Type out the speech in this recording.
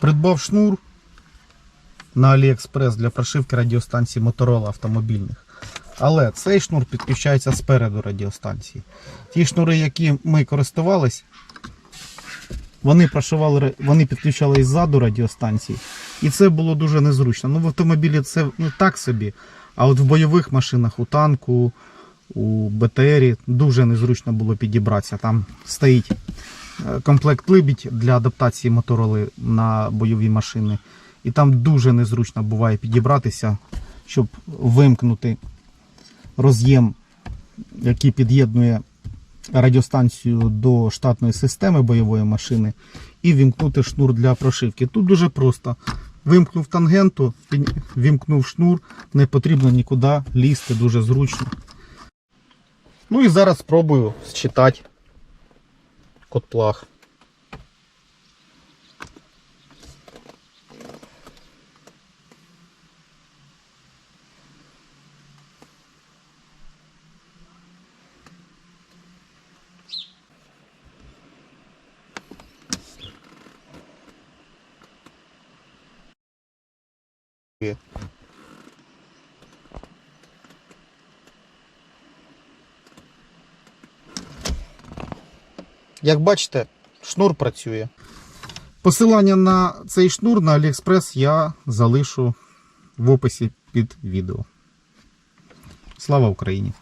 Придбав шнур на AliExpress для прошивки радіостанцій Motorola автомобільних. Але цей шнур підключається спереду радіостанції. Ті шнури, які ми користувались, вони прошивали, вони підключали ззаду радіостанції. І це було дуже незручно. Ну, в автомобілі це ну, так собі. А от в бойових машинах, у танку, у БТРі дуже незручно було підібратися. Там стоїть комплект либідь для адаптації мотороли на бойові машини. І там дуже незручно буває підібратися, щоб вимкнути роз'єм, який під'єднує радіостанцію до штатної системи бойової машини, і вімкнути шнур для прошивки. Тут дуже просто. Вимкнув тангенту, вімкнув шнур, не потрібно нікуди лізти, дуже зручно. Ну і зараз спробую считати код плаг. Як бачите, шнур працює. Посилання на цей шнур на AliExpress я залишу в описі під відео. Слава Україні!